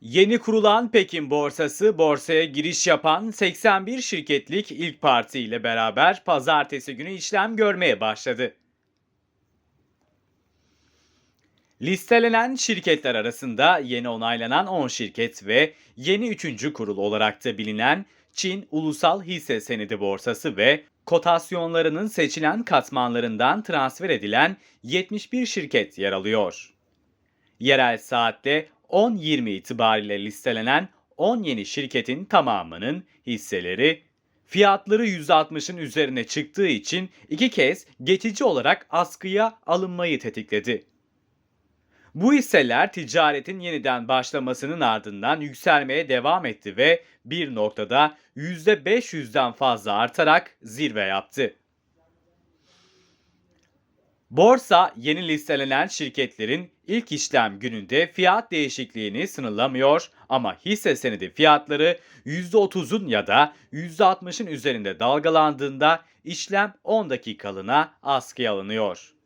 Yeni kurulan Pekin borsası borsaya giriş yapan 81 şirketlik ilk parti ile beraber pazartesi günü işlem görmeye başladı. Listelenen şirketler arasında yeni onaylanan 10 şirket ve yeni 3. kurul olarak da bilinen Çin Ulusal Hisse Senedi Borsası ve kotasyonlarının seçilen katmanlarından transfer edilen 71 şirket yer alıyor. Yerel saatte 10.20 itibariyle listelenen 10 yeni şirketin tamamının hisseleri fiyatları %60'ın üzerine çıktığı için iki kez geçici olarak askıya alınmayı tetikledi. Bu hisseler ticaretin yeniden başlamasının ardından yükselmeye devam etti ve bir noktada %500'den fazla artarak zirve yaptı. Borsa yeni listelenen şirketlerin ilk işlem gününde fiyat değişikliğini sınırlamıyor ama hisse senedi fiyatları %30'un ya da %60'ın üzerinde dalgalandığında işlem 10 dakikalığına askıya alınıyor.